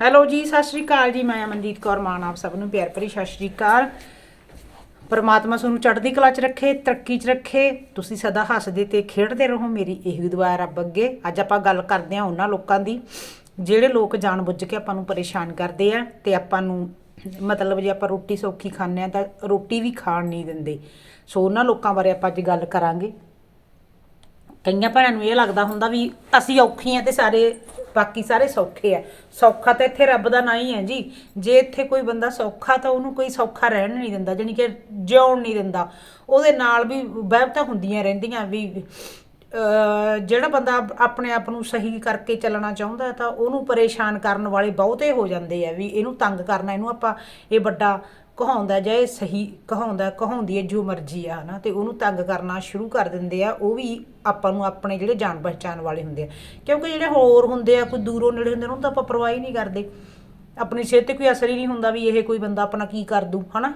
Hello ਜੀ, ਸਤਿ ਸ਼੍ਰੀ ਅਕਾਲ ਜੀ। ਮੈਂ ਅਮਨਦੀਪ ਕੌਰ ਮਾਨ, ਆਪ ਸਭ ਨੂੰ ਪਿਆਰ ਭਰੀ ਸਤਿ ਸ਼੍ਰੀ ਅਕਾਲ। ਪਰਮਾਤਮਾ ਤੁਹਾਨੂੰ ਚੜ੍ਹਦੀ ਕਲਾ 'ਚ ਰੱਖੇ, ਤਰੱਕੀ 'ਚ ਰੱਖੇ। ਤੁਸੀਂ ਸਦਾ ਹੱਸਦੇ ਤੇ ਖੇਡਦੇ ਰਹੋ, ਮੇਰੀ ਇਹੀ ਦੁਆ ਰੱਬ ਅੱਗੇ। ਅੱਜ ਆਪਾਂ ਗੱਲ ਕਰਦੇ ਹਾਂ ਉਹਨਾਂ ਲੋਕਾਂ ਦੀ, ਜਿਹੜੇ ਲੋਕ ਜਾਣਬੁੱਝ ਕੇ ਆਪਾਂ ਨੂੰ ਪਰੇਸ਼ਾਨ ਕਰਦੇ ਆ ਤੇ ਆਪਾਂ ਨੂੰ, ਮਤਲਬ ਜੇ ਆਪਾਂ ਰੋਟੀ ਸੌਖੀ ਖਾਂਦੇ ਆ ਤਾਂ ਰੋਟੀ ਵੀ ਖਾਣ ਨਹੀਂ ਦਿੰਦੇ। ਸੋ ਉਹਨਾਂ ਲੋਕਾਂ ਬਾਰੇ ਆਪਾਂ ਅੱਜ ਗੱਲ ਕਰਾਂਗੇ। ਕਈਆਂ ਭੈਣਾਂ ਨੂੰ ਇਹ ਲੱਗਦਾ ਹੁੰਦਾ ਵੀ ਅਸੀਂ ਔਖੇ ਆ ਤੇ ਸਾਰੇ, ਬਾਕੀ ਸਾਰੇ ਸੌਖੇ ਆ। ਸੌਖਾ ਤਾਂ ਇੱਥੇ ਰੱਬ ਦਾ ਨਾਂ ਹੀ ਹੈ ਜੀ। ਜੇ ਇੱਥੇ ਕੋਈ ਬੰਦਾ ਸੌਖਾ ਤਾਂ ਉਹਨੂੰ ਕੋਈ ਸੌਖਾ ਰਹਿਣ ਨਹੀਂ ਦਿੰਦਾ, ਜਾਣੀ ਕਿ ਜਿਉਣ ਨਹੀਂ ਦਿੰਦਾ। ਉਹਦੇ ਨਾਲ ਵੀ ਵਹਿਬਤਾਂ ਹੁੰਦੀਆਂ ਰਹਿੰਦੀਆਂ ਵੀ ਜਿਹੜਾ ਬੰਦਾ ਆਪਣੇ ਆਪ ਨੂੰ ਸਹੀ ਕਰਕੇ ਚੱਲਣਾ ਚਾਹੁੰਦਾ ਤਾਂ ਉਹਨੂੰ ਪਰੇਸ਼ਾਨ ਕਰਨ ਵਾਲੇ ਬਹੁਤੇ ਹੋ ਜਾਂਦੇ ਆ ਵੀ ਇਹਨੂੰ ਤੰਗ ਕਰਨਾ, ਇਹਨੂੰ ਆਪਾਂ ਇਹ ਵੱਡਾ ਕਹਾਉਂਦਾ ਜਾਂ ਇਹ ਸਹੀ ਕਹਾਉਂਦਾ, ਕਹਾਉਂਦੀ ਹੈ ਜੋ ਮਰਜ਼ੀ ਆ ਹਨਾ ਤੇ ਉਹਨੂੰ ਤੰਗ ਕਰਨਾ ਸ਼ੁਰੂ ਕਰ ਦਿੰਦੇ ਆ, ਉਹ ਵੀ ਆਪਾਂ ਨੂੰ ਆਪਣੇ ਜਿਹੜੇ ਜਾਣ ਪਛਾਣ ਵਾਲੇ ਹੁੰਦੇ ਆ। ਕਿਉਂਕਿ ਜਿਹੜੇ ਹੋਰ ਹੁੰਦੇ ਆ, ਕੋਈ ਦੂਰੋਂ ਨੇੜੇ ਹੁੰਦੇ ਨੇ, ਉਹਨੂੰ ਤਾਂ ਆਪਾਂ ਪਰਵਾਹੀ ਨਹੀਂ ਕਰਦੇ। ਆਪਣੀ ਸਿਹਤ ਤੇ ਕੋਈ ਅਸਰ ਹੀ ਨਹੀਂ ਹੁੰਦਾ ਵੀ ਇਹ ਕੋਈ ਬੰਦਾ ਆਪਣਾ ਕੀ ਕਰ ਦੂ ਹਨਾ?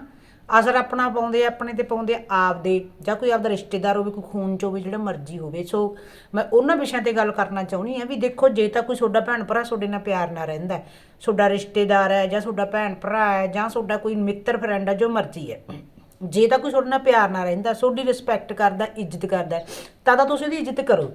ਅਸਰ ਆਪਣਾ ਪਾਉਂਦੇ ਆ, ਆਪਣੇ ਤੇ ਪਾਉਂਦੇ ਆ ਆਪਦੇ ਜਾਂ ਕੋਈ ਆਪਦਾ ਰਿਸ਼ਤੇਦਾਰ ਹੋਵੇ ਕੋਈ ਖੂਨ ਚ ਹੋਵੇ ਜਿਹੜਾ ਮਰਜ਼ੀ ਹੋਵੇ। ਸੋ ਮੈਂ ਉਹਨਾਂ ਵਿਸ਼ਿਆਂ ਤੇ ਗੱਲ ਕਰਨਾ ਚਾਹੁੰਦੀ ਆ ਵੀ ਦੇਖੋ ਜੇ ਤਾਂ ਕੋਈ ਤੁਹਾਡਾ ਭੈਣ ਭਰਾ ਤੁਹਾਡੇ ਨਾਲ ਪਿਆਰ ਨਾਲ ਰਹਿੰਦਾ ਤੁਹਾਡਾ ਰਿਸ਼ਤੇਦਾਰ ਹੈ ਜਾਂ ਤੁਹਾਡਾ ਭੈਣ ਭਰਾ ਹੈ ਜਾਂ ਤੁਹਾਡਾ ਕੋਈ ਮਿੱਤਰ ਫਰੈਂਡ ਹੈ ਜੋ ਮਰਜ਼ੀ ਹੈ ਜੇ ਤਾਂ ਕੋਈ ਤੁਹਾਡੇ ਨਾਲ ਪਿਆਰ ਨਾਲ ਰਹਿੰਦਾ ਤੁਹਾਡੀ ਰਿਸਪੈਕਟ ਕਰਦਾ ਇੱਜ਼ਤ ਕਰਦਾ ਤਾਂ ਤਾਂ ਤੁਸੀਂ ਉਹਦੀ ਇੱਜ਼ਤ ਕਰੋ।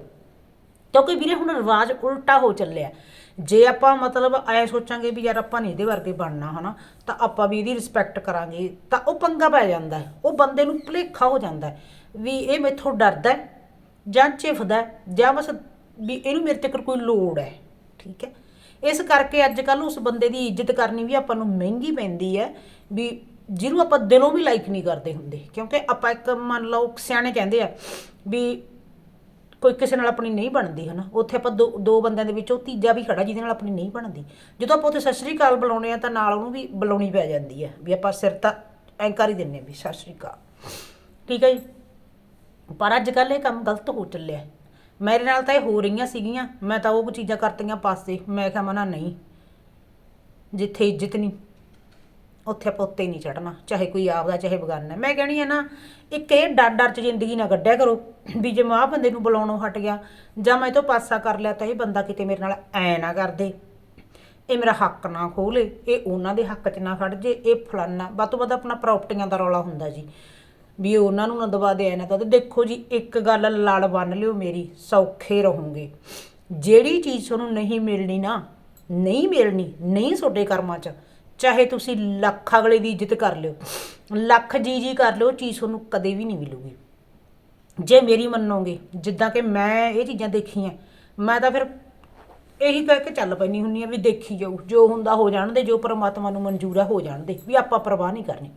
ਕਿਉਂਕਿ ਵੀਰੇ ਹੁਣ ਰਿਵਾਜ ਉਲਟਾ ਹੋ ਚੱਲਿਆ। ਜੇ ਆਪਾਂ ਮਤਲਬ ਐ ਸੋਚਾਂਗੇ ਵੀ ਯਾਰ ਆਪਾਂ ਨਹੀਂ ਇਹਦੇ ਵਰਗੇ ਬਣਨਾ ਹਨਾ, ਤਾਂ ਆਪਾਂ ਵੀ ਇਹਦੀ ਰਿਸਪੈਕਟ ਕਰਾਂਗੇ। ਤਾਂ ਉਹ ਪੰਗਾ ਪੈ ਜਾਂਦਾ ਉਹ ਬੰਦੇ ਨੂੰ ਭੁਲੇਖਾ ਹੋ ਜਾਂਦਾ ਵੀ ਇਹ ਮੈਥੋਂ ਡਰਦਾ ਜਾਂ ਝਿਫਦਾ ਜਾਂ ਬਸ ਵੀ ਇਹਨੂੰ ਮੇਰੇ ਤੇ ਕੋਈ ਲੋੜ ਹੈ। ਠੀਕ ਹੈ? ਇਸ ਕਰਕੇ ਅੱਜ ਕੱਲ ਉਸ ਬੰਦੇ ਦੀ ਇੱਜ਼ਤ ਕਰਨੀ ਵੀ ਆਪਾਂ ਨੂੰ ਮਹਿੰਗੀ ਪੈਂਦੀ ਹੈ ਵੀ ਜਿਹਨੂੰ ਆਪਾਂ ਦਿਲੋਂ ਵੀ ਲਾਈਕ ਨਹੀਂ ਕਰਦੇ ਹੁੰਦੇ। ਕਿਉਂਕਿ ਆਪਾਂ ਇੱਕ ਮੰਨ ਲਓ ਸਿਆਣੇ ਕਹਿੰਦੇ ਆ ਵੀ ਕੋਈ ਕਿਸੇ ਨਾਲ ਆਪਣੀ ਨਹੀਂ ਬਣਦੀ ਹਨਾ। ਉੱਥੇ ਆਪਾਂ ਦੋ ਦੋ ਬੰਦਿਆਂ ਦੇ ਵਿੱਚੋਂ ਤੀਜਾ ਵੀ ਖੜਾ ਜਿਹਦੇ ਨਾਲ ਆਪਣੀ ਨਹੀਂ ਬਣਦੀ। ਜਦੋਂ ਆਪਾਂ ਉੱਥੇ ਸਤਿ ਸ਼੍ਰੀ ਅਕਾਲ ਬੁਲਾਉਣੇ ਆ ਤਾਂ ਨਾਲ ਉਹਨੂੰ ਵੀ ਬੁਲਾਉਣੀ ਪੈ ਜਾਂਦੀ ਹੈ ਵੀ ਆਪਾਂ ਸਿਰ ਤਾਂ ਐਂ ਹੀ ਦਿੰਨੇ ਵੀ ਸਤਿ ਸ਼੍ਰੀ ਅਕਾਲ। ਠੀਕ ਹੈ ਜੀ? ਪਰ ਅੱਜ ਕੱਲ ਇਹ ਕੰਮ ਗਲਤ ਹੋ ਚੱਲਿਆ ਮੇਰੇ ਨਾਲ ਤਾਂ ਇਹ ਹੋ ਰਹੀਆਂ ਸੀਗੀਆਂ। ਮੈਂ ਤਾਂ ਉਹ ਚੀਜ਼ਾਂ ਕਰਤੀਆਂ ਪਾਸੇ। ਮੈਂ ਕਿਹਾ ਮਨਾ ਨਹੀਂ। ਜਿੱਥੇ ਇੱਜ਼ਤ ਨਹੀਂ। ਉੱਥੇ ਆਪਾਂ ਨਹੀਂ ਚੜਨਾ ਚਾਹੇ ਕੋਈ ਆਪਦਾ, ਚਾਹੇ ਬਗਾਨਾ। ਮੈਂ ਕਹਿਣੀ ਆ ਨਾ, ਇੱਕ ਇਹ ਡਰ ਡਰ ਚ ਜ਼ਿੰਦਗੀ ਨਾ ਕੱਢਿਆ ਕਰੋ ਵੀ ਜੇ ਮੈਂ ਆਹ ਬੰਦੇ ਨੂੰ ਬੁਲਾਉਣੋਂ ਹਟ ਗਿਆ, ਜਾਂ ਮੈਂ ਇਹ ਤੋਂ ਪਾਸਾ ਕਰ ਲਿਆ ਤਾਂ ਇਹ ਬੰਦਾ ਕਿਤੇ ਮੇਰੇ ਨਾਲ ਐ ਨਾ ਕਰਦੇ ਇਹ ਮੇਰਾ ਹੱਕ ਨਾ ਖੋਲੇ, ਇਹ ਉਹਨਾਂ ਦੇ ਹੱਕ 'ਚ ਨਾ ਖੜ ਜੇ, ਇਹ ਫਲਾਨਾ। ਵੱਧ ਤੋਂ ਵੱਧ ਆਪਣਾ ਪ੍ਰਾਪਰਟੀਆਂ ਦਾ ਰੌਲਾ ਹੁੰਦਾ ਜੀ। ਵੀ ਇਹ ਉਹਨਾਂ ਨੂੰ ਨਾ ਦਬਾ ਦੇ, ਐ ਨਾ ਤਾਂ ਦੇਖੋ ਜੀ, ਇੱਕ ਗੱਲ ਲੜ ਬੰਨ ਲਿਓ ਮੇਰੀ, ਸੌਖੇ ਰਹੋਗੇ। ਜਿਹੜੀ ਚੀਜ਼ ਤੁਹਾਨੂੰ ਨਹੀਂ ਮਿਲਣੀ ਨਾ, ਨਹੀਂ ਮਿਲਣੀ, ਨਹੀਂ ਤੁਹਾਡੇ ਕਰਮਾਂ 'ਚ ਚਾਹੇ ਤੁਸੀਂ ਲੱਖ ਅਗਲੇ ਦੀ ਇੱਜ਼ਤ ਕਰ ਲਿਓ, ਲੱਖ ਜੀ ਜੀ ਕਰ ਲਿਓ ਚੀਜ਼ ਤੁਹਾਨੂੰ ਕਦੇ ਵੀ ਨਹੀਂ ਮਿਲੂਗੀ। ਜੇ ਮੇਰੀ ਮੰਨੋਗੇ, ਜਿੱਦਾਂ ਕਿ ਮੈਂ ਇਹ ਚੀਜ਼ਾਂ ਦੇਖੀਆਂ, ਮੈਂ ਤਾਂ ਫਿਰ ਇਹੀ ਕਹਿ ਕੇ ਚੱਲ ਪੈਣੀ ਹੁੰਨੀ ਆ ਵੀ ਦੇਖੀ ਜਾਊ, ਜੋ ਹੁੰਦਾ ਹੋ ਜਾਣ ਦੇ ਜੋ ਪਰਮਾਤਮਾ ਨੂੰ ਮਨਜ਼ੂਰ ਹੈ ਹੋ ਜਾਣ ਦੇ ਵੀ ਆਪਾਂ ਪਰਵਾਹ ਨਹੀਂ ਕਰਨੀ।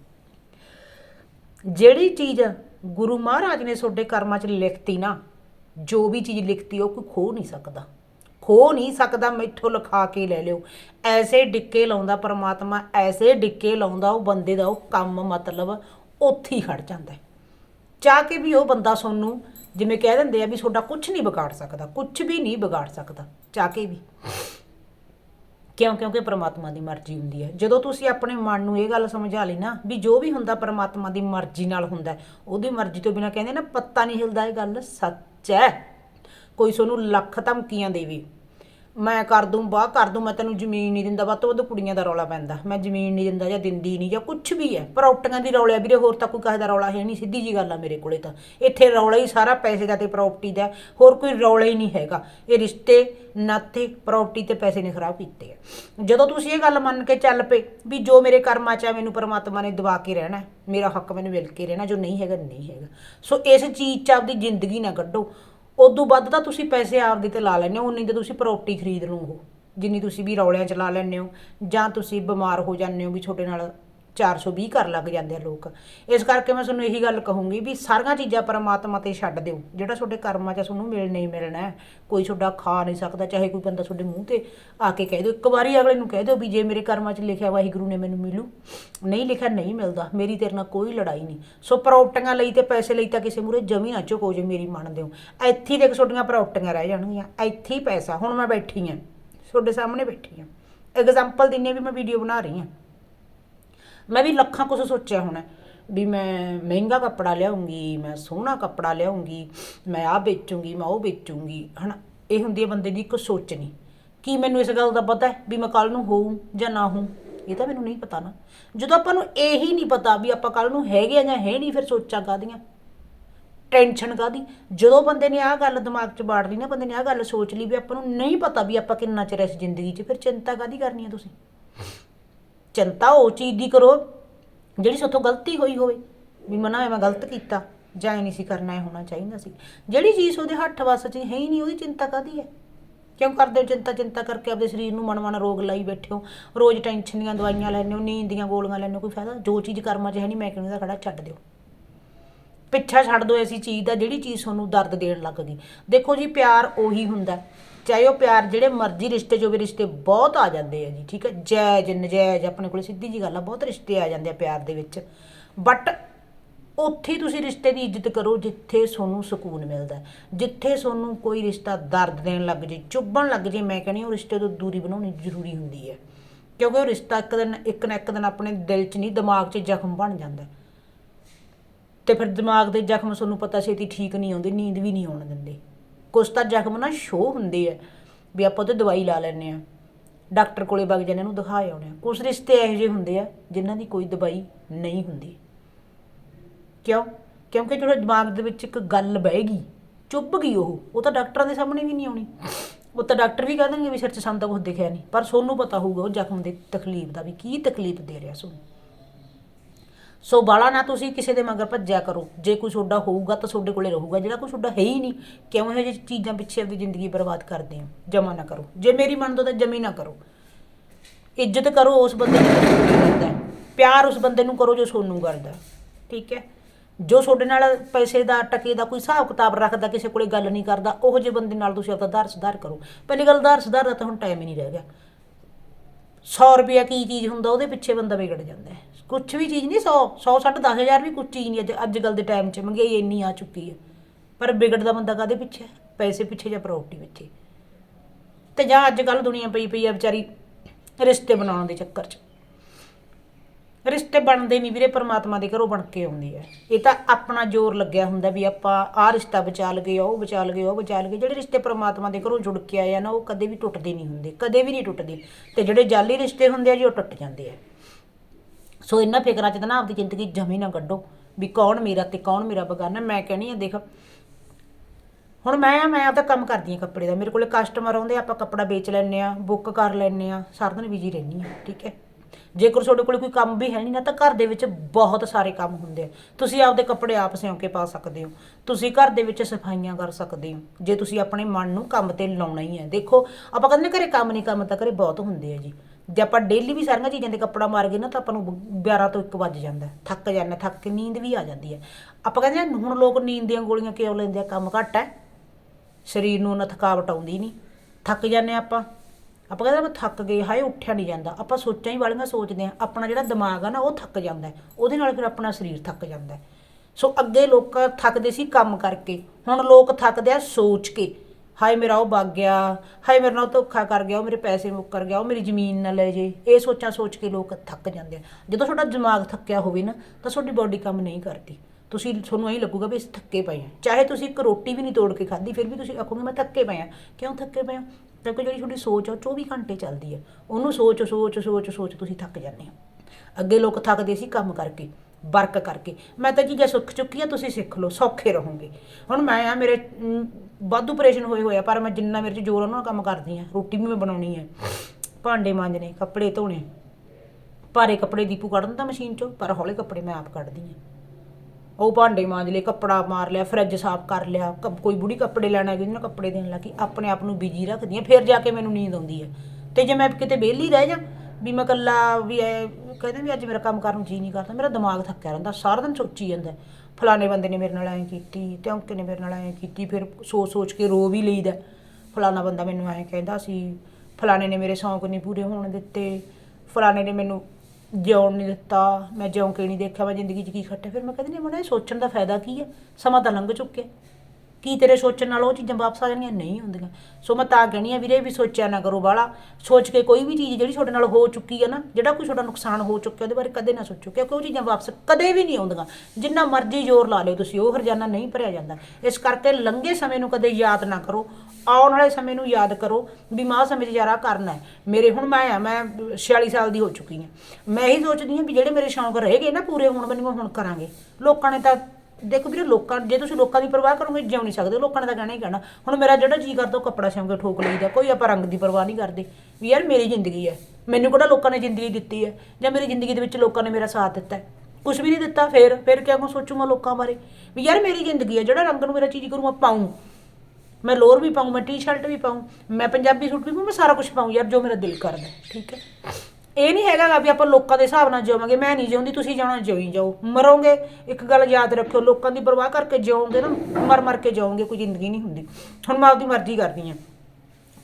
ਜਿਹੜੀ ਚੀਜ਼ ਗੁਰੂ ਮਹਾਰਾਜ ਨੇ ਤੁਹਾਡੇ ਕਰਮਾਂ 'ਚ ਲਿਖਤੀ ਨਾ, ਜੋ ਵੀ ਚੀਜ਼ ਲਿਖਤੀ, ਉਹ ਕੋਈ ਖੋ ਨਹੀਂ ਸਕਦਾ। ਖੋ ਨਹੀਂ ਸਕਦਾ, ਮੈਥੋਂ ਲਿਖਾ ਕੇ ਲੈ ਲਿਓ। ਐਸੇ ਡਿੱਕੇ ਲਾਉਂਦਾ ਪਰਮਾਤਮਾ, ਐਸੇ ਡਿੱਕੇ ਲਾਉਂਦਾ ਉਹ ਬੰਦੇ ਦਾ ਉਹ ਕੰਮ ਮਤਲਬ ਉੱਥੇ ਹੀ ਖੜ ਜਾਂਦਾ। ਚਾਹ ਕੇ ਵੀ ਉਹ ਬੰਦਾ ਸੋਨੂੰ, ਜਿਵੇਂ ਕਹਿ ਦਿੰਦੇ ਆ ਵੀ ਤੁਹਾਡਾ ਕੁਝ ਨਹੀਂ ਵਿਗਾੜ ਸਕਦਾ ਕੁਝ ਵੀ ਨਹੀਂ ਵਿਗਾੜ ਸਕਦਾ, ਚਾਹ ਕੇ ਵੀ। ਕਿਉਂ, ਕਿਉਂਕਿ ਪਰਮਾਤਮਾ ਦੀ ਮਰਜ਼ੀ ਹੁੰਦੀ ਹੈ। ਜਦੋਂ ਤੁਸੀਂ ਆਪਣੇ ਮਨ ਨੂੰ ਇਹ ਗੱਲ ਸਮਝਾ ਲਈ ਨਾ ਵੀ ਜੋ ਵੀ ਹੁੰਦਾ ਪਰਮਾਤਮਾ ਦੀ ਮਰਜ਼ੀ ਨਾਲ ਹੁੰਦਾ, ਉਹਦੀ ਮਰਜ਼ੀ ਤੋਂ ਬਿਨਾ ਕਹਿੰਦੇ ਨਾ ਪੱਤਾ ਨਹੀਂ ਹਿਲਦਾ, ਇਹ ਗੱਲ ਸੱਚ ਹੈ। ਕੋਈ ਤੁਹਾਨੂੰ ਲੱਖ ਧਮਕੀਆਂ ਦੇਵੇ। ਮੈਂ ਕਰ ਦੂੰ ਬਾਹ ਕਰ ਦੂੰ, ਮੈਂ ਤੈਨੂੰ ਜ਼ਮੀਨ ਨਹੀਂ ਦਿੰਦਾ, ਵੱਧ ਤੋਂ ਵੱਧ ਕੁੜੀਆਂ ਦਾ ਰੌਲਾ ਪੈਂਦਾ। ਮੈਂ ਜ਼ਮੀਨ ਨਹੀਂ ਦਿੰਦਾ ਜਾਂ ਦਿੰਦੀ ਨਹੀਂ ਜਾਂ ਕੁਝ ਵੀ ਹੈ। ਪ੍ਰਾਪਰਟੀਆਂ ਦੀ ਰੌਲਾ ਵੀਰੇ, ਹੋਰ ਤਾਂ ਕੋਈ ਕਹੇ ਦਾ ਰੌਲਾ ਹੈ ਨਹੀਂ, ਸਿੱਧੀ ਜੀ ਗੱਲ ਆ ਮੇਰੇ ਕੋਲੇ ਤਾਂ। ਇੱਥੇ ਰੌਲਾ ਹੀ ਸਾਰਾ ਪੈਸੇ ਦਾ ਤੇ ਪ੍ਰਾਪਰਟੀ ਦਾ ਹੋਰ ਕੋਈ ਰੌਲਾ ਹੀ ਨਹੀਂ ਹੈਗਾ। ਇਹ ਰਿਸ਼ਤੇ, ਨਾਤੇ ਪ੍ਰਾਪਰਟੀ ਤੇ ਪੈਸੇ ਨੇ ਖਰਾਬ ਕੀਤੇ ਆ। ਜਦੋਂ ਤੁਸੀਂ ਇਹ ਗੱਲ ਮੰਨ ਕੇ ਚੱਲ ਪਏ ਵੀ ਜੋ ਮੇਰੇ ਕਰਮਾਂ 'ਚ ਆ, ਮੈਨੂੰ ਪਰਮਾਤਮਾ ਨੇ ਦਵਾ ਕੇ ਰਹਿਣਾ ਮੇਰਾ ਹੱਕ ਮੈਨੂੰ ਮਿਲ ਕੇ ਰਹਿਣਾ, ਜੋ ਨਹੀਂ ਹੈਗਾ ਨਹੀਂ ਹੈਗਾ। ਸੋ ਇਸ ਚੀਜ਼ 'ਚ ਆਪਦੀ ਜ਼ਿੰਦਗੀ ਨਾ ਕੱਢੋ। ਉਦੋਂ ਵੱਧ ਤਾਂ ਤੁਸੀਂ ਪੈਸੇ ਆਪਦੇ ਤੇ ਲਾ ਲੈਂਦੇ ਹੋ, ਉਨੀ ਤੇ ਤੁਸੀਂ ਪ੍ਰਾਪਰਟੀ ਖਰੀਦ ਲਓ ਉਹ, ਜਿੰਨੀ ਤੁਸੀਂ ਵੀ ਰੌਲਿਆਂ ਚ ਲਾ ਲੈਂਦੇ ਹੋ, ਜਾਂ ਤੁਸੀਂ ਬਿਮਾਰ ਹੋ ਜਾਂਦੇ ਹੋ ਵੀ ਤੁਹਾਡੇ ਨਾਲ 420 ਕਰ ਲੱਗ ਜਾਂਦੇ ਆ ਲੋਕ। ਇਸ ਕਰਕੇ ਮੈਂ ਤੁਹਾਨੂੰ ਇਹੀ ਗੱਲ ਕਹੂੰਗੀ ਵੀ ਸਾਰੀਆਂ ਚੀਜ਼ਾਂ ਪਰਮਾਤਮਾ ਤੇ ਛੱਡ ਦਿਓ। ਜਿਹੜਾ ਤੁਹਾਡੇ ਕਰਮਾਂ 'ਚ ਤੁਹਾਨੂੰ ਮਿਲ ਨਹੀਂ ਮਿਲਣਾ ਹੈ। ਕੋਈ ਤੁਹਾਡਾ ਖਾ ਨਹੀਂ ਸਕਦਾ, ਚਾਹੇ ਕੋਈ ਬੰਦਾ ਤੁਹਾਡੇ ਮੂੰਹ ਤੇ ਆ ਕੇ ਕਹਿ ਦਿਓ। ਇੱਕ ਵਾਰੀ ਅਗਲੇ ਨੂੰ ਕਹਿ ਦਿਓ ਵੀ ਜੇ ਮੇਰੇ ਕਰਮਾਂ 'ਚ ਲਿਖਿਆ ਵਾਹਿਗੁਰੂ ਨੇ ਮੈਨੂੰ ਮਿਲੂ। ਨਹੀਂ ਲਿਖਿਆ, ਨਹੀਂ ਮਿਲਦਾ। ਮੇਰੀ ਤੇਰੇ ਨਾਲ ਕੋਈ ਲੜਾਈ ਨਹੀਂ। ਸੋ ਪ੍ਰਾਪਰਟੀਆਂ ਲਈ ਤੇ ਪੈਸੇ ਲਈ ਤਾਂ ਕਿਸੇ ਮੂਰੇ ਜਮੀ ਨਾ ਝੁਕੋ ਜੇ ਮੇਰੀ ਮੰਨਦੇ ਹੋ ਇੱਥੇ ਹੀ ਦੇਖ ਤੁਹਾਡੀਆਂ ਪ੍ਰਾਪਰਟੀਆਂ ਰਹਿ ਜਾਣਗੀਆਂ। ਇੱਥੇ ਹੀ ਪੈਸਾ। ਹੁਣ ਮੈਂ ਬੈਠੀ ਹਾਂ। ਤੁਹਾਡੇ ਸਾਹਮਣੇ ਬੈਠੀ ਹਾਂ। ਐਗਜ਼ਾਮਪਲ ਦਿੰਨੀ ਹਾਂ ਵੀ ਮੈਂ ਵੀਡੀਓ ਬਣਾ ਰਹੀ ਹਾਂ। ਮੈਂ ਵੀ ਲੱਖਾਂ ਕੁਛ ਸੋਚਿਆ ਹੋਣਾ ਵੀ ਮੈਂ ਮਹਿੰਗਾ ਕੱਪੜਾ ਲਿਆਉਂਗੀ, ਮੈਂ ਸੋਹਣਾ ਕੱਪੜਾ ਲਿਆਉਂਗੀ, ਮੈਂ ਆਹ ਵੇਚੂੰਗੀ, ਮੈਂ ਉਹ ਵੇਚੂੰਗੀ, ਹਨਾ? ਇਹ ਹੁੰਦੀ ਹੈ ਬੰਦੇ ਦੀ ਇੱਕ ਸੋਚਣੀ। ਕੀ ਮੈਨੂੰ ਇਸ ਗੱਲ ਦਾ ਪਤਾ ਹੈ ਵੀ ਮੈਂ ਕੱਲ ਨੂੰ ਹੋਊ ਜਾਂ ਨਾ ਹੋਊ? ਇਹ ਤਾਂ ਮੈਨੂੰ ਨਹੀਂ ਪਤਾ ਨਾ। ਜਦੋਂ ਆਪਾਂ ਨੂੰ ਇਹੀ ਨਹੀਂ ਪਤਾ ਵੀ ਆਪਾਂ ਕੱਲ ਨੂੰ ਹੈਗੇ ਆ ਜਾਂ ਹੈ ਨਹੀਂ, ਫਿਰ ਸੋਚਾਂ ਕਾਹਦੀਆਂ? ਟੈਨਸ਼ਨ ਕਾਦੀ ਜਦੋਂ ਬੰਦੇ ਨੇ ਆਹ ਗੱਲ ਦਿਮਾਗ 'ਚ ਬਾੜ ਲਈ ਨਾ, ਬੰਦੇ ਨੇ ਆਹ ਗੱਲ ਸੋਚ ਲਈ ਵੀ ਆਪਾਂ ਨੂੰ ਨਹੀਂ ਪਤਾ ਵੀ ਆਪਾਂ ਕਿੰਨਾ ਚਿਰ ਇਸ ਜ਼ਿੰਦਗੀ 'ਚ, ਫਿਰ ਚਿੰਤਾ ਕਾਦੀ ਕਰਨੀ ਹੈ ਤੁਸੀਂ? ਚਿੰਤਾ ਉਹ ਚੀਜ਼ ਦੀ ਕਰੋ, ਜਿਹੜੀ ਸਾਥੋਂ ਗਲਤੀ ਹੋਈ ਹੋਵੇ। ਵੀ ਮਨਾ ਮੈਂ ਗਲਤ ਕੀਤਾ, ਜਾਂ ਇਹ ਨਹੀਂ ਸੀ ਕਰਨਾ, ਇਹ ਹੋਣਾ ਚਾਹੀਦਾ ਸੀ। ਜਿਹੜੀ ਚੀਜ਼ ਉਹਦੇ ਹੱਥ ਵੱਸ 'ਚ ਹੈ ਹੀ ਨਹੀਂ, ਉਹਦੀ ਚਿੰਤਾ ਕਾਦੀ ਹੈ? ਕਿਉਂ ਕਰਦੇ ਹੋ ਚਿੰਤਾ ਚਿੰਤਾ ਕਰਕੇ ਆਪਣੇ ਸਰੀਰ ਨੂੰ ਮਨਮਨ ਰੋਗ ਲਾਈ ਬੈਠੇ ਹੋ? ਰੋਜ਼ ਟੈਨਸ਼ਨ ਦੀਆਂ ਦਵਾਈਆਂ ਲੈਂਦੇ ਹੋ, ਨੀਂਦ ਦੀਆਂ ਗੋਲੀਆਂ ਲੈਣੇ ਹੋ, ਕੋਈ ਫਾਇਦਾ? ਜੋ ਚੀਜ਼ ਕਰਮਾਂ 'ਚ ਹੈ ਨਹੀਂ, ਮੈਂ ਕਹਿੰਦਾ ਦਾ ਖੜਾ, ਛੱਡ ਦਿਓ। ਪਿੱਛਾ ਛੱਡ ਦਿਓ ਐਸੀ ਚੀਜ਼ ਦਾ ਜਿਹੜੀ ਚੀਜ਼ ਤੁਹਾਨੂੰ ਦਰਦ ਦੇਣ ਲੱਗ ਗਈ। ਦੇਖੋ ਜੀ, ਪਿਆਰ ਉਹੀ ਹੁੰਦਾ। ਚਾਹੇ ਉਹ ਪਿਆਰ ਜਿਹੜੇ ਮਰਜ਼ੀ ਰਿਸ਼ਤੇ 'ਚ ਹੋਵੇ ਰਿਸ਼ਤੇ ਬਹੁਤ ਆ ਜਾਂਦੇ ਆ ਜੀ, ਠੀਕ ਹੈ? ਜਾਇਜ਼ ਨਜਾਇਜ਼ ਆਪਣੇ ਕੋਲੇ ਸਿੱਧੀ ਜੀ ਗੱਲ ਆ, ਬਹੁਤ ਰਿਸ਼ਤੇ ਆ ਜਾਂਦੇ ਆ ਪਿਆਰ ਦੇ ਵਿੱਚ। ਬਟ ਉੱਥੇ ਤੁਸੀਂ ਰਿਸ਼ਤੇ ਦੀ ਇੱਜ਼ਤ ਕਰੋ ਜਿੱਥੇ ਤੁਹਾਨੂੰ ਸਕੂਨ ਮਿਲਦਾ ਜਿੱਥੇ ਤੁਹਾਨੂੰ ਕੋਈ ਰਿਸ਼ਤਾ ਦਰਦ ਦੇਣ ਲੱਗ ਜੇ, ਚੁੱਭਣ ਲੱਗ ਜੇ, ਮੈਂ ਕਹਿੰਦੀ ਉਹ ਰਿਸ਼ਤੇ ਤੋਂ ਦੂਰੀ ਬਣਾਉਣੀ ਜ਼ਰੂਰੀ ਹੁੰਦੀ ਹੈ। ਕਿਉਂਕਿ ਉਹ ਰਿਸ਼ਤਾ ਇੱਕ ਦਿਨ, ਇੱਕ ਨਾ ਇੱਕ ਦਿਨ ਆਪਣੇ ਦਿਲ 'ਚ ਨਹੀਂ, ਦਿਮਾਗ 'ਚ ਜ਼ਖਮ ਬਣ ਜਾਂਦਾ ਤੇ ਫਿਰ ਦਿਮਾਗ ਦੇ ਜ਼ਖਮ ਤੁਹਾਨੂੰ ਪਤਾ ਛੇਤੀ ਠੀਕ ਨਹੀਂ ਆਉਂਦੇ, ਨੀਂਦ ਵੀ ਨਹੀਂ ਆਉਣ ਦਿੰਦੇ। ਕੁਛ ਤਾਂ ਜ਼ਖਮ ਨਾ ਸ਼ੋ ਹੁੰਦੇ ਆ, ਵੀ ਆਪਾਂ ਤੇ ਦਵਾਈ ਲਾ ਲੈਂਦੇ ਆ ਡਾਕਟਰ ਕੋਲੇ ਵਗ ਜਾਂਦੇ ਨੂੰ ਦਿਖਾ ਆਉਂਦੇ ਆ ਕੁਝ ਰਿਸ਼ਤੇ ਇਹੋ ਜਿਹੇ ਹੁੰਦੇ ਆ, ਜਿਨ੍ਹਾਂ ਦੀ ਕੋਈ ਦਵਾਈ ਨਹੀਂ ਹੁੰਦੀ। ਕਿਉਂ? ਕਿਉਂਕਿ ਜਿਹੜਾ ਦਿਮਾਗ ਦੇ ਵਿੱਚ ਇੱਕ ਗੱਲ ਬਹਿ ਗਈ, ਚੁੱਭ ਗਈ ਉਹ ਉਹ ਤਾਂ ਡਾਕਟਰਾਂ ਦੇ ਸਾਹਮਣੇ ਵੀ ਨਹੀਂ ਆਉਣੀ। ਉਹ ਤਾਂ ਡਾਕਟਰ ਵੀ ਕਹਿ ਦੇਣਗੇ ਵੀ ਸਿਰ 'ਚ ਸਾਨੂੰ ਤਾਂ ਕੁਝ ਦਿਖਿਆ ਨਹੀਂ, ਪਰ ਸੋਨੂੰ ਪਤਾ ਹੋਊਗਾ ਉਹ ਜ਼ਖਮ ਦੇ ਤਕਲੀਫ ਦਾ ਵੀ ਕੀ ਤਕਲੀਫ ਦੇ ਰਿਹਾ ਸੋਨੂੰ। ਸੋ ਬਾਲਾ ਨਾ ਤੁਸੀਂ ਕਿਸੇ ਦੇ ਮਗਰ ਭੱਜਿਆ ਕਰੋ। ਜੇ ਕੋਈ ਤੁਹਾਡਾ ਹੋਊਗਾ ਤਾਂ ਤੁਹਾਡੇ ਕੋਲੇ ਰਹੂਗਾ। ਜਿਹੜਾ ਕੋਈ ਤੁਹਾਡਾ ਹੈ ਹੀ ਨਹੀਂ, ਕਿਉਂ ਇਹੋ ਜਿਹੀ ਚੀਜ਼ਾਂ ਪਿੱਛੇ ਆਪਣੀ ਜ਼ਿੰਦਗੀ ਬਰਬਾਦ ਕਰਦੇ ਹੋ? ਜਮਾ ਨਾ ਕਰੋ। ਜੇ ਮੇਰੀ ਮੰਨਦੋ ਤਾਂ ਜਮੀ ਨਾ ਕਰੋ। ਇੱਜ਼ਤ ਕਰੋ ਉਸ ਬੰਦੇ ਨੂੰ ਕਰਦਾ ਪਿਆਰ ਉਸ ਬੰਦੇ ਨੂੰ ਕਰੋ ਜੋ ਤੁਹਾਨੂੰ ਕਰਦਾ ਠੀਕ ਹੈ? ਜੋ ਤੁਹਾਡੇ ਨਾਲ ਪੈਸੇ ਦਾ, ਟਕੇ ਦਾ ਕੋਈ ਹਿਸਾਬ ਕਿਤਾਬ ਰੱਖਦਾ, ਕਿਸੇ ਕੋਲੇ ਗੱਲ ਨਹੀਂ ਕਰਦਾ, ਉਹ ਜਿਹੇ ਬੰਦੇ ਨਾਲ ਤੁਸੀਂ ਆਪਦਾ ਦਾਰ ਸੁਧਾਰ ਕਰੋ। ਪਹਿਲੀ ਗੱਲ ਦਰ ਸੁਧਾਰ ਦਾ ਤਾਂ ਹੁਣ ਟਾਈਮ ਹੀ ਨਹੀਂ ਰਹਿ ਗਿਆ। 100 ਰੁਪਿਆ ਕੀ ਚੀਜ਼ ਹੁੰਦਾ, ਉਹਦੇ ਪਿੱਛੇ ਬੰਦਾ ਵਿਗੜ ਜਾਂਦਾ ਹੈ। ਕੁਝ ਵੀ ਚੀਜ਼ ਨਹੀਂ 100 100 60 10000 ਵੀ ਕੁਝ ਚੀਜ਼ ਨਹੀਂ ਅੱਜ ਅੱਜ ਕੱਲ ਦੇ ਟਾਈਮ 'ਚ ਮਹਿੰਗਾਈ ਇੰਨੀ ਆ ਚੁੱਕੀ ਹੈ। ਪਰ ਵਿਗੜਦਾ ਬੰਦਾ ਕਾਦੇ ਪਿੱਛੇ? ਪੈਸੇ ਪਿੱਛੇ ਜਾਂ ਪ੍ਰਾਪਰਟੀ ਪਿੱਛੇ? ਤੇ ਜਾਂ ਅੱਜ ਕੱਲ ਦੁਨੀਆ ਪਈ ਪਈ ਆ ਵਿਚਾਰੀ ਰਿਸ਼ਤੇ ਬਣਾਉਣ ਦੇ ਚੱਕਰ 'ਚ। ਰਿਸ਼ਤੇ ਬਣਦੇ ਨਹੀਂ ਵੀਰੇ, ਪਰਮਾਤਮਾ ਦੇ ਘਰੋਂ ਬਣ ਕੇ ਆਉਂਦੀ ਹੈ ਇਹ ਤਾਂ ਆਪਣਾ ਜ਼ੋਰ ਲੱਗਿਆ ਹੁੰਦਾ ਵੀ ਆਪਾਂ ਆਹ ਰਿਸ਼ਤਾ ਬਚਾ ਲਗੇ, ਉਹ ਬਚਾ ਲਗੇ, ਉਹ ਬਚਾ ਲਗੇ। ਜਿਹੜੇ ਰਿਸ਼ਤੇ ਪਰਮਾਤਮਾ ਦੇ ਘਰੋਂ ਜੁੜ ਕੇ ਆਏ ਆ ਨਾ, ਉਹ ਕਦੇ ਵੀ ਟੁੱਟਦੇ ਨਹੀਂ ਹੁੰਦੇ, ਕਦੇ ਵੀ ਨਹੀਂ ਟੁੱਟਦੇ। ਤੇ ਜਿਹੜੇ ਜਾਲੀ ਰਿਸ਼ਤੇ ਹੁੰਦੇ ਆ ਜੀ, ਉਹ ਟੁੱਟ ਜਾਂਦੇ ਆ। ਸੋ ਇਹਨਾਂ ਫਿਕਰਾਂ 'ਚ ਤਾਂ ਨਾ ਆਪਦੀ ਜ਼ਿੰਦਗੀ ਜਮੀ ਨਾ ਕੱਢੋ ਵੀ ਕੌਣ ਮੇਰਾ ਤੇ ਕੌਣ ਮੇਰਾ ਬਗਾਨਾ। ਮੈਂ ਕਹਿਣੀ ਆ, ਦੇਖ, ਹੁਣ ਮੈਂ ਮੈਂ ਆਪਦਾ ਕੰਮ ਕਰਦੀ ਆ ਕੱਪੜੇ ਦਾ। ਮੇਰੇ ਕੋਲੇ ਕਸਟਮਰ ਆਉਂਦੇ ਆਪਾਂ ਕੱਪੜਾ ਵੇਚ ਲੈਂਦੇ ਆ ਬੁੱਕ ਕਰ ਲੈਂਦੇ ਆ, ਸਾਰਾ ਦਿਨ ਬਿਜ਼ੀ ਰਹਿੰਦੀ ਆ, ਠੀਕ ਹੈ? ਜੇਕਰ ਤੁਹਾਡੇ ਕੋਲ ਕੋਈ ਕੰਮ ਵੀ ਹੈ ਨਹੀਂ ਨਾ, ਤਾਂ ਘਰ ਦੇ ਵਿੱਚ ਬਹੁਤ ਸਾਰੇ ਕੰਮ ਹੁੰਦੇ ਆ। ਤੁਸੀਂ ਆਪਦੇ ਕੱਪੜੇ ਆਪ ਸਿਉਂ ਕੇ ਪਾ ਸਕਦੇ ਹੋ। ਤੁਸੀਂ ਘਰ ਦੇ ਵਿੱਚ ਸਫਾਈਆਂ ਕਰ ਸਕਦੇ ਹੋ। ਜੇ ਤੁਸੀਂ ਆਪਣੇ ਮਨ ਨੂੰ ਕੰਮ ਤੇ ਲਾਉਣਾ ਹੀ ਹੈ। ਦੇਖੋ, ਆਪਾਂ ਕਹਿੰਦੇ ਨੇ ਘਰੇ ਕੰਮ ਨਹੀਂ, ਕੰਮ ਤਾਂ ਘਰੇ ਬਹੁਤ ਹੁੰਦੇ ਆ ਜੀ। ਜੇ ਆਪਾਂ ਡੇਲੀ ਵੀ ਸਾਰੀਆਂ ਚੀਜ਼ਾਂ ਤੇ ਕੱਪੜਾ ਮਾਰ ਗਏ ਨਾ, ਤਾਂ ਆਪਾਂ ਨੂੰ 12 ਤੋਂ 1 ਵੱਜ ਜਾਂਦਾ ਥੱਕ ਜਾਂਦੇ ਥੱਕ ਕੇ ਨੀਂਦ ਵੀ ਆ ਜਾਂਦੀ ਹੈ। ਆਪਾਂ ਕਹਿੰਦੇ ਆ ਹੁਣ ਲੋਕ ਨੀਂਦ ਦੀਆਂ ਗੋਲੀਆਂ ਕਿਉਂ ਲੈਂਦੇ ਆ? ਕੰਮ ਘੱਟ ਹੈ। ਸਰੀਰ ਨੂੰ ਨਾ ਥਕਾਵਟ ਆਉਂਦੀ ਨਹੀਂ। ਥੱਕ ਜਾਂਦੇ ਹਾਂ ਆਪਾਂ। ਆਪਾਂ ਕਹਿੰਦੇ ਆਪਾਂ ਥੱਕ ਗਏ, ਹਾਏ, ਉੱਠਿਆ ਨਹੀਂ ਜਾਂਦਾ। ਆਪਾਂ ਸੋਚਾਂ ਹੀ ਵਾਲੀਆਂ ਸੋਚਦੇ ਆ ਆਪਣਾ ਜਿਹੜਾ ਦਿਮਾਗ ਆ ਨਾ, ਉਹ ਥੱਕ ਜਾਂਦਾ ਉਹਦੇ ਨਾਲ ਫਿਰ ਆਪਣਾ ਸਰੀਰ ਥੱਕ ਜਾਂਦਾ ਸੋ ਅੱਗੇ ਲੋਕ ਥੱਕਦੇ ਸੀ ਕੰਮ ਕਰਕੇ। ਹੁਣ ਲੋਕ ਥੱਕਦੇ ਆ ਸੋਚ ਕੇ। ਹਾਏ, ਮੇਰਾ ਉਹ ਵਗ ਗਿਆ। ਹਾਏ, ਮੇਰੇ ਨਾਲ ਉਹ ਧੋਖਾ ਕਰ ਗਿਆ, ਉਹ ਮੇਰੇ ਪੈਸੇ ਮੁੱਕਰ ਗਿਆ, ਉਹ ਮੇਰੀ ਜ਼ਮੀਨ ਨਾ ਲੈ ਜੇ। ਇਹ ਸੋਚਾਂ ਸੋਚ ਕੇ ਲੋਕ ਥੱਕ ਜਾਂਦੇ ਆ। ਜਦੋਂ ਤੁਹਾਡਾ ਦਿਮਾਗ ਥੱਕਿਆ ਹੋਵੇ ਨਾ, ਤਾਂ ਤੁਹਾਡੀ ਬਾਡੀ ਕੰਮ ਨਹੀਂ ਕਰਦੀ। ਤੁਸੀਂ, ਤੁਹਾਨੂੰ ਐਂ ਲੱਗੂਗਾ ਵੀ ਅਸੀਂ ਥੱਕੇ ਪਏ ਆ ਚਾਹੇ ਤੁਸੀਂ ਇੱਕ ਰੋਟੀ ਵੀ ਨਹੀਂ ਤੋੜ ਕੇ ਖਾਧੀ, ਫਿਰ ਵੀ ਤੁਸੀਂ ਆਖੋਗੇ, ਮੈਂ ਥੱਕੇ ਪਏ ਆ ਕਿਉਂ ਥੱਕੇ ਪਏ ਆ ਕਿਉਂਕਿ ਜਿਹੜੀ ਤੁਹਾਡੀ ਸੋਚ ਆ ਉਹ 24 ਘੰਟੇ ਚੱਲਦੀ ਹੈ ਉਹਨੂੰ ਸੋਚ ਸੋਚ ਸੋਚ ਸੋਚ ਤੁਸੀਂ ਥੱਕ ਜਾਂਦੇ ਹੋ। ਅੱਗੇ ਲੋਕ ਥੱਕਦੇ ਸੀ ਕੰਮ ਕਰਕੇ ਵਰਕ ਕਰਕੇ। ਮੈਂ ਤਾਂ ਚੀਜ਼ਾਂ ਸੁੱਖ ਚੁੱਕੀ ਆ ਤੁਸੀਂ ਸਿੱਖ ਲਓ ਸੌਖੇ ਰਹੋਗੇ। ਹੁਣ ਮੈਂ ਆ ਮੇਰੇ ਅਮ, ਵਾਧੂ ਆਪਰੇਸ਼ਨ ਹੋਏ ਹੋਏ ਆ ਪਰ ਮੈਂ ਜਿੰਨਾ ਮੇਰੇ 'ਚ ਜ਼ੋਰ ਉਹਨਾਂ ਨਾਲ ਕੰਮ ਕਰਦੀ ਆ। ਰੋਟੀ ਵੀ ਮੈਂ ਬਣਾਉਣੀ ਹੈ ਭਾਂਡੇ ਮਾਂਜਣੇ ਕੱਪੜੇ ਧੋਣੇ। ਭਾਰੇ ਕੱਪੜੇ ਦੀਪੂ ਕੱਢ ਦਿੰਦਾ ਮਸ਼ੀਨ 'ਚੋਂ ਪਰ ਹੌਲੇ ਕੱਪੜੇ ਮੈਂ ਆਪ ਕੱਢਦੀ ਆ। ਉਹ ਭਾਂਡੇ ਮਾਂਜ ਲਏ, ਕੱਪੜਾ ਮਾਰ ਲਿਆ ਫਰਿੱਜ ਸਾਫ਼ ਕਰ ਲਿਆ ਕ- ਕੋਈ ਬੁੜੀ ਕੱਪੜੇ ਲੈਣਾ ਗਈ ਨਾ ਕੱਪੜੇ ਦੇਣ ਲੱਗੀ, ਆਪਣੇ ਆਪ ਨੂੰ ਬਿਜ਼ੀ ਰੱਖਦੀ ਆ, ਫਿਰ ਜਾ ਕੇ ਮੈਨੂੰ ਨੀਂਦ ਆਉਂਦੀ ਹੈ ਤੇ ਜੇ ਮੈਂ ਕਿਤੇ ਵਿਹਲੀ ਰਹਿ ਜਾ, ਵੀ ਮੈਂ ਇਕੱਲਾ ਵੀ ਐ, ਕਹਿੰਦੇ ਵੀ ਅੱਜ ਮੇਰਾ ਕੰਮ ਕਰਨ ਨੂੰ ਜੀ ਨਹੀਂ ਕਰਦਾ, ਮੇਰਾ ਦਿਮਾਗ ਥੱਕਿਆ ਰਹਿੰਦਾ, ਸਾਰਾ ਦਿਨ ਸੋਚੀ ਜਾਂਦਾ। ਫਲਾਣੇ ਬੰਦੇ ਨੇ ਮੇਰੇ ਨਾਲ ਐਂ ਕੀਤੀ ਧੌਂਕੇ ਨੇ ਮੇਰੇ ਨਾਲ ਐਂ ਕੀਤੀ, ਫਿਰ ਸੋਚ ਸੋਚ ਕੇ ਰੋ ਵੀ ਲਈਦਾ। ਫਲਾਣਾ ਬੰਦਾ ਮੈਨੂੰ ਐਂ ਕਹਿੰਦਾ ਸੀ, ਫਲਾਣੇ ਨੇ ਮੇਰੇ ਸ਼ੌਂਕ ਨਹੀਂ ਪੂਰੇ ਹੋਣ ਦਿੱਤੇ, ਫਲਾਣੇ ਨੇ ਮੈਨੂੰ ਜਿਉਣ ਨਹੀਂ ਦਿੱਤਾ, ਮੈਂ ਜਿਉਂ ਕੇ ਨਹੀਂ ਦੇਖਿਆ, ਮੈਂ ਜ਼ਿੰਦਗੀ 'ਚ ਕੀ ਖੱਟਿਆ? ਫਿਰ ਮੈਂ ਕਹਿੰਦੀ, ਨਹੀਂ ਮਣਾ ਇਹ ਸੋਚਣ ਦਾ ਫਾਇਦਾ ਕੀ ਹੈ ਸਮਾਂ ਤਾਂ ਲੰਘ ਚੁੱਕਿਆ। ਕੀ ਤੇਰੇ ਸੋਚਣ ਨਾਲ ਉਹ ਚੀਜ਼ਾਂ ਵਾਪਸ ਆ ਜਾਣੀਆਂ? ਨਹੀਂ ਹੁੰਦੀਆਂ। ਸੋ ਮੈਂ ਤਾਂ ਕਹਿਣੀ ਆ ਵੀਰੇ ਵੀ ਸੋਚਿਆ ਨਾ ਕਰੋ ਬਾਹਲਾ ਸੋਚ ਕੇ ਕੋਈ ਵੀ ਚੀਜ਼ ਜਿਹੜੀ ਤੁਹਾਡੇ ਨਾਲ ਹੋ ਚੁੱਕੀ ਹੈ ਨਾ, ਜਿਹੜਾ ਕੋਈ ਤੁਹਾਡਾ ਨੁਕਸਾਨ ਹੋ ਚੁੱਕਿਆ, ਉਹਦੇ ਬਾਰੇ ਕਦੇ ਨਾ ਸੋਚੋ। ਕਿਉਂਕਿ ਉਹ ਚੀਜ਼ਾਂ ਵਾਪਸ ਕਦੇ ਵੀ ਨਹੀਂ ਆਉਂਦੀਆਂ। ਜਿੰਨਾ ਮਰਜ਼ੀ ਜ਼ੋਰ ਲਾ ਲਿਓ ਤੁਸੀਂ, ਉਹ ਹਰਜਾਨਾ ਨਹੀਂ ਭਰਿਆ ਜਾਂਦਾ। ਇਸ ਕਰਕੇ ਲੰਘੇ ਸਮੇਂ ਨੂੰ ਕਦੇ ਯਾਦ ਨਾ ਕਰੋ। ਆਉਣ ਵਾਲੇ ਸਮੇਂ ਨੂੰ ਯਾਦ ਕਰੋ ਵੀ ਮਾਂ ਸਮੇਂ 'ਚ ਜਰਾ ਕਰਨਾ ਹੈ। ਮੇਰੇ ਹੁਣ ਮੈਂ ਆ, ਮੈਂ 46 ਸਾਲ ਦੀ ਹੋ ਚੁੱਕੀ ਹਾਂ। ਮੈਂ ਇਹੀ ਸੋਚਦੀ ਹਾਂ ਵੀ ਜਿਹੜੇ ਮੇਰੇ ਸ਼ੌਂਕ ਰਹੇਗੇ ਨਾ ਪੂਰੇ ਹੋਣ, ਮੈਨੂੰ ਹੁਣ ਕਰਾਂਗੇ। ਲੋਕਾਂ ਨੇ ਤਾਂ, ਦੇਖੋ ਵੀਰੇ ਲੋਕਾਂ, ਜੇ ਤੁਸੀਂ ਲੋਕਾਂ ਦੀ ਪਰਵਾਹ ਕਰੋਗੇ, ਜਿਉਂ ਨਹੀਂ ਸਕਦੇ, ਲੋਕਾਂ ਨੇ ਤਾਂ ਕਹਿਣਾ ਹੀ ਕਹਿਣਾ। ਹੁਣ ਮੇਰਾ ਜਿਹੜਾ ਜੀ ਕਰਦਾ ਉਹ ਕੱਪੜਾ ਸਿਉਂ ਕੇ ਠੋਕ ਲਈਦਾ, ਕੋਈ ਆਪਾਂ ਰੰਗ ਦੀ ਪਰਵਾਹ ਨਹੀਂ ਕਰਦੇ। ਵੀ ਯਾਰ ਮੇਰੀ ਜ਼ਿੰਦਗੀ ਹੈ, ਮੈਨੂੰ ਕਿਹੜਾ ਲੋਕਾਂ ਨੇ ਜ਼ਿੰਦਗੀ ਦਿੱਤੀ ਹੈ? ਜਾਂ ਮੇਰੀ ਜ਼ਿੰਦਗੀ ਦੇ ਵਿੱਚ ਲੋਕਾਂ ਨੇ ਮੇਰਾ ਸਾਥ ਦਿੱਤਾ ਹੈ? ਕੁਝ ਵੀ ਨਹੀਂ ਦਿੱਤਾ, ਫੇਰ ਫੇਰ ਕਿਆ ਕੋ ਸੋਚੂਗਾ ਲੋਕਾਂ ਬਾਰੇ? ਵੀ ਯਾਰ ਮੇਰੀ ਜ਼ਿੰਦਗੀ ਹੈ, ਜਿਹੜਾ ਰੰਗ ਨੂੰ ਮੇਰਾ ਚੀਜ਼ ਕਰੂੰ, ਮੈਂ ਪਾਉਂ ਮੈਂ ਲੋਅਰ ਵੀ ਪਾਉਂ ਮੈਂ ਟੀ-ਸ਼ਰਟ ਵੀ ਪਾਉਂ ਮੈਂ ਪੰਜਾਬੀ ਸੂਟ ਵੀ ਪਾਉਂ ਮੈਂ ਸਾਰਾ ਕੁਝ ਪਾਉਂ ਯਾਰ ਜੋ ਮੇਰਾ ਦਿਲ ਕਰਦਾ, ਠੀਕ ਹੈ? ਇਹ ਨਹੀਂ ਹੈਗਾ ਗਾ ਵੀ ਆਪਾਂ ਲੋਕਾਂ ਦੇ ਹਿਸਾਬ ਨਾਲ ਜਿਉਵਾਂਗੇ, ਮੈਂ ਨਹੀਂ ਜਿਉਂਦੀ, ਤੁਸੀਂ ਜਾਣਾ ਜਿਉਈ ਜਾਓ, ਮਰੋਗੇ, ਇੱਕ ਗੱਲ ਯਾਦ ਰੱਖਿਓ, ਲੋਕਾਂ ਦੀ ਪਰਵਾਹ ਕਰਕੇ ਜਿਉਂਗੇ ਨਾ, ਮਰ ਮਰ ਕੇ ਜਿਉਂਗੇ, ਕੋਈ ਜ਼ਿੰਦਗੀ ਨਹੀਂ ਹੁੰਦੀ, ਹੁਣ ਮੈਂ ਆਪਦੀ ਮਰਜ਼ੀ ਕਰਦੀ ਹਾਂ।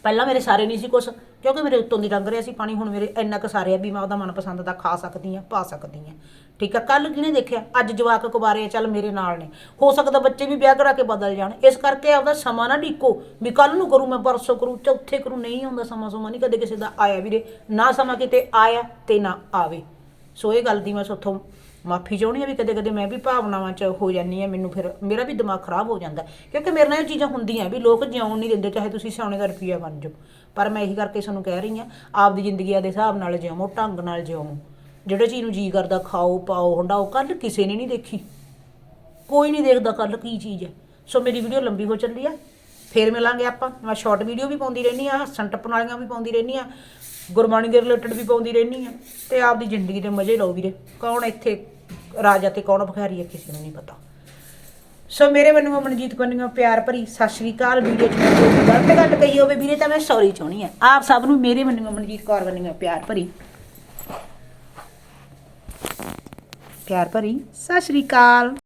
ਪਹਿਲਾਂ ਮੇਰੇ ਸਾਰੇ ਨਹੀਂ ਸੀ ਕੁਛ ਕਿਉਂਕਿ ਮੇਰੇ ਉੱਤੋਂ ਦੀ ਲੰਘ ਰਿਹਾ ਸੀ ਪਾਣੀ, ਹੁਣ ਮੇਰੇ ਇੰਨਾ ਕੁ ਸਾਰੇ ਵੀ ਮੈਂ ਉਹਦਾ ਮਨਪਸੰਦ ਦਾ ਖਾ ਸਕਦੀ ਆ ਪਾ ਸਕਦੀ ਆ ਠੀਕ ਆ ਕੱਲ ਕਿਹਨੇ ਦੇਖਿਆ? ਅੱਜ ਜਵਾਕ ਕੁਬਾਰੇ ਆ, ਚੱਲ ਮੇਰੇ ਨਾਲ ਨੇ। ਹੋ ਸਕਦਾ ਬੱਚੇ ਵੀ ਵਿਆਹ ਕਰਾ ਕੇ ਬਦਲ ਜਾਣ। ਇਸ ਕਰਕੇ ਆਪਦਾ ਸਮਾਂ ਨਾ ਢੀਕੋ ਵੀ ਕੱਲ ਨੂੰ ਕਰੂ, ਮੈਂ ਪਰਸੋਂ ਕਰੂ, ਚੌਥੇ ਕਰੂ, ਨਹੀਂ ਆਉਂਦਾ ਸਮਾਂ ਸਮਾਂ ਨਹੀਂ ਕਦੇ ਕਿਸੇ ਦਾ ਆਇਆ ਵੀਰੇ। ਨਾ ਸਮਾਂ ਕਿਤੇ ਆਇਆ ਤੇ ਨਾ ਆਵੇ। ਸੋ ਇਹ ਗੱਲ ਦੀ ਮੈਂ ਸੋਥੋਂ ਮਾਫੀ ਚਾਹੁੰਦੀ ਆ ਵੀ ਕਦੇ ਕਦੇ ਮੈਂ ਵੀ ਭਾਵਨਾਵਾਂ 'ਚ ਹੋ ਜਾਂਦੀ ਆ, ਮੈਨੂੰ ਫਿਰ ਮੇਰਾ ਵੀ ਦਿਮਾਗ ਖਰਾਬ ਹੋ ਜਾਂਦਾ। ਕਿਉਂਕਿ ਮੇਰੇ ਨਾਲ ਇਹ ਚੀਜ਼ਾਂ ਹੁੰਦੀਆਂ ਵੀ ਲੋਕ ਜਿਉਣ ਨਹੀਂ ਦਿੰਦੇ, ਚਾਹੇ ਤੁਸੀਂ ਸਿਆਣੇ ਦਾ ਰੁਪਈਆ ਬਣ ਜਾਓ। ਪਰ ਮੈਂ ਇਹੀ ਕਰਕੇ ਤੁਹਾਨੂੰ ਕਹਿ ਰਹੀ ਆ, ਆਪਦੀ ਜ਼ਿੰਦਗੀ ਦੇ ਹਿਸਾਬ ਨਾਲ ਜਿਉਵੋ ਢੰਗ ਨਾਲ ਜਿਉਵੋ ਜਿਹੜੇ ਚੀਜ਼ ਨੂੰ ਜੀ ਕਰਦਾ, ਖਾਓ, ਪਾਓ, ਹੰਡਾਓ ਕੱਲ ਕਿਸੇ ਨੇ ਨਹੀਂ ਦੇਖੀ। ਕੋਈ ਨਹੀਂ ਦੇਖਦਾ ਕੱਲ ਕੀ ਚੀਜ਼ ਹੈ ਸੋ ਮੇਰੀ ਵੀਡੀਓ ਲੰਬੀ ਹੋ ਚੱਲੀ ਆ, ਫੇਰ ਮਿਲਾਂਗੇ ਆਪਾਂ। ਮੈਂ ਸ਼ਾਰਟ ਵੀਡੀਓ ਵੀ ਪਾਉਂਦੀ ਰਹਿੰਦੀ ਆ, ਹੱਸਣ ਟੱਪਣ ਵਾਲੀਆਂ ਵੀ ਪਾਉਂਦੀ ਰਹਿੰਦੀ ਆ। ਗੁਰਬਾਣੀ ਦੇ ਰਿਲੇਟਡ ਵੀ ਪਾਉਂਦੀ ਰਹਿੰਦੀ ਆ ਤੇ ਆਪਦੀ ਜ਼ਿੰਦਗੀ ਦੇ ਮਜ਼ੇ ਲਓ ਵੀਰੇ ਕੌਣ ਇੱਥੇ ਰਾਜਾ ਤੇ ਕੌਣ ਭਿਖਾਰੀ ਹੈ ਕਿਸੇ ਨੂੰ ਨਹੀਂ ਪਤਾ। ਸੋ ਮੇਰੇ ਵੱਲੋਂ ਮਨਜੀਤ ਕੋਨੀਓ ਪਿਆਰ ਭਰੀ ਸਤਿ ਸ਼੍ਰੀ ਅਕਾਲ ਵੀਡੀਓ ਚ ਮੈਂ ਕੋਈ ਗਲਤ ਗੱਲ ਕਹੀ ਹੋਵੇ ਵੀਰੇ, ਤਾਂ ਮੈਂ ਸੌਰੀ ਚਾਹੁੰਦੀ ਆ। ਆਪ ਸਭ ਨੂੰ ਮੇਰੇ ਵੱਲੋਂ ਮਨਜੀਤ ਕੌਰ ਵੱਲੋਂ ਪਿਆਰ ਭਰੀ ਪਿਆਰ ਭਰੀ ਸਤਿ ਸ਼੍ਰੀ ਅਕਾਲ।